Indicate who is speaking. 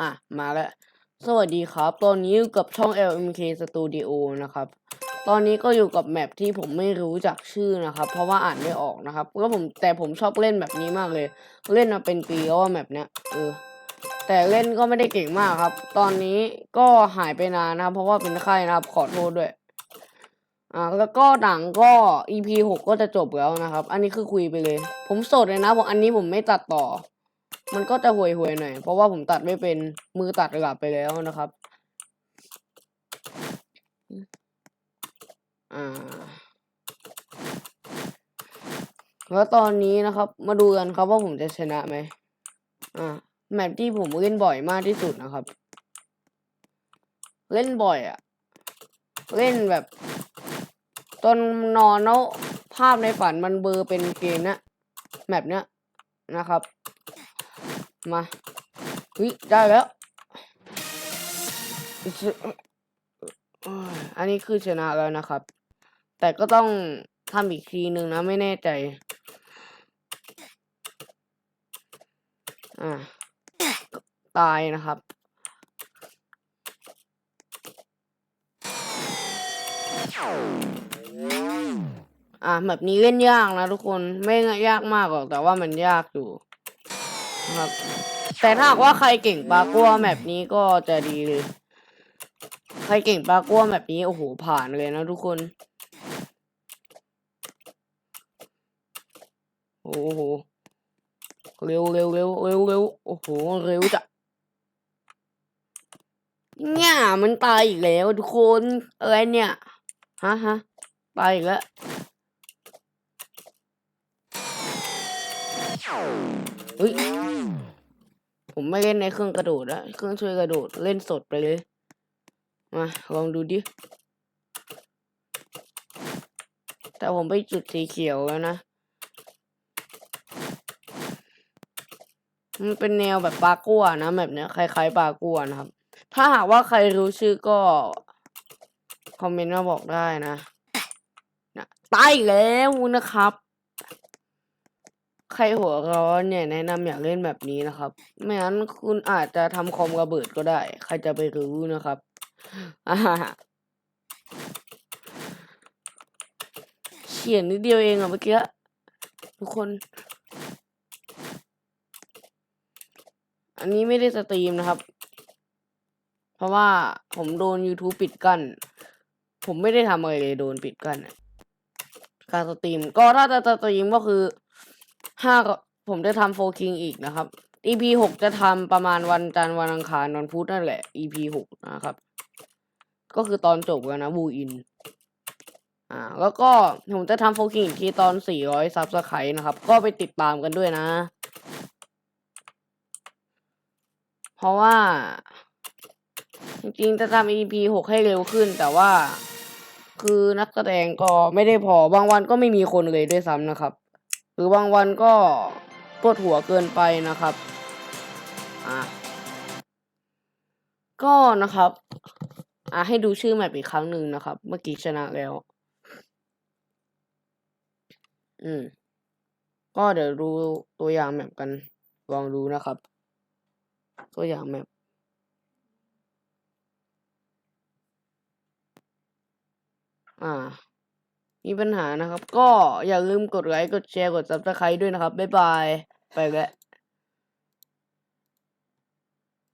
Speaker 1: อะ มาแล้ว สวัสดีครับ ตอนนี้อยู่กับช่อง LMK Studio นะครับ ตอนนี้ก็อยู่กับแมปที่ผมไม่รู้จักชื่อนะครับ เพราะว่าอ่านไม่ออกนะครับแล้วผมแต่ผมชอบเล่นแบบนี้มากเลย เล่นมาเป็นปีแล้วว่าแมปเนี้ยเออแต่เล่นก็ไม่ได้เก่งมากครับ ตอนนี้ก็หายไปนานนะครับ เพราะว่าเป็นไข้นะครับ ขอโทษด้วยอ่าแล้วก็หนังก็ EP หกก็จะจบแล้วนะครับ อันนี้คือคุยไปเลย ผมสดเลยนะผมอันนี้ผมไม่ตัดต่อ มันก็จะห่วยๆหน่อย เพราะว่าผมตัดไม่เป็นมือตัดกลับไปแล้วนะครับ อ่า แล้วตอนนี้นะครับ มาดูกันครับว่าผมจะชนะไหมอ่าแมปที่ผมเล่นบ่อยมากที่สุดนะครับ เล่นบ่อยอะเล่นแบบจนนอนแล้วภาพในฝันมันเบอร์เป็นเกมเนี้ยแมปเนี้ยนะครับ มาเฮ้ยได้แล้ว อันนี้คือชนะแล้วนะครับ แต่ก็ต้องทำอีกทีหนึ่งนะไม่แน่ใจ อ่า ตายนะครับ อ่าแบบนี้เล่นยากนะทุกคน ไม่ยากมากหรอกแต่ว่ามันยากอยู่ ครับ แต่ถ้าหากว่าใครเก่งปากัวแมปนี้ก็จะดีเลย ใครเก่งปากัวแมปนี้โอ้โหผ่านเลยนะทุกคน โอ้โห เร็วเร็วเร็วเร็วเร็วโอ้โห เร็วจ้ะเนี่ยมันตายอีกแล้วทุกคนอะไรเนี่ยฮะฮะตายอีกแล้ว เฮ้ยผมไม่เล่นในเครื่องกระโดดอะเครื่องช่วยกระโดดเล่นสดไปเลย มาลองดูดิแต่ผมไปจุดสีเขียวแล้วนะ มันเป็นแนวแบบปลากัวนะแบบเนี้ยคล้ายๆปลากัวนะครับ ถ้าหากว่าใครรู้ชื่อก็ คอมเมนต์มาบอกได้นะนะตายแล้วนะครับ ใครหัวร้อนเนี่ยแนะนำอยากเล่นแบบนี้นะครับ ไม่งั้นคุณอาจจะทำคอมระเบิดก็ได้ ใครจะไปรู้นะครับอ่าเขียนนิดเดียวเองอะเมื่อกี้ทุกคน อันนี้ไม่ได้สตรีมนะครับ เพราะว่าผมโดน YouTube ปิดกั้น ผมไม่ได้ทำอะไรเลยโดนปิดกั้น การสตรีม ก็ถ้าจะสตรีมก็คือ ห้าผมจะทำโฟคิงอีกนะครับ EP หกจะทำประมาณวันจันทร์วันอังคารวันพุธนั่นแหละ EP หกนะครับ ก็คือตอนจบแล้วนะบูอิน อ่า แล้วก็ผมจะทำโฟคิงอีกทีตอนสี่ร้อยซับสไครต์นะครับ ก็ไปติดตามกันด้วยนะ เพราะว่า จริงๆจะทำ EP หกให้เร็วขึ้น แต่ว่า คือนักแสดงก็ไม่ได้พอบางวันก็ไม่มีคนเลยด้วยซ้ำนะครับ หรือบางวันก็ปวดหัวเกินไปนะครับอะก็นะครับอะให้ดูชื่อแมปอีกครั้งหนึ่งนะครับ เมื่อกี้ชนะแล้ว อืม ก็เดี๋ยวดูตัวอย่างแมปกัน ลองดูนะครับ ตัวอย่างแมปอ่า มีปัญหานะครับ ก็อย่าลืมกดไลค์กดแชร์กด subscribe ด้วยนะครับ บ๊ายบาย ไปแล้ว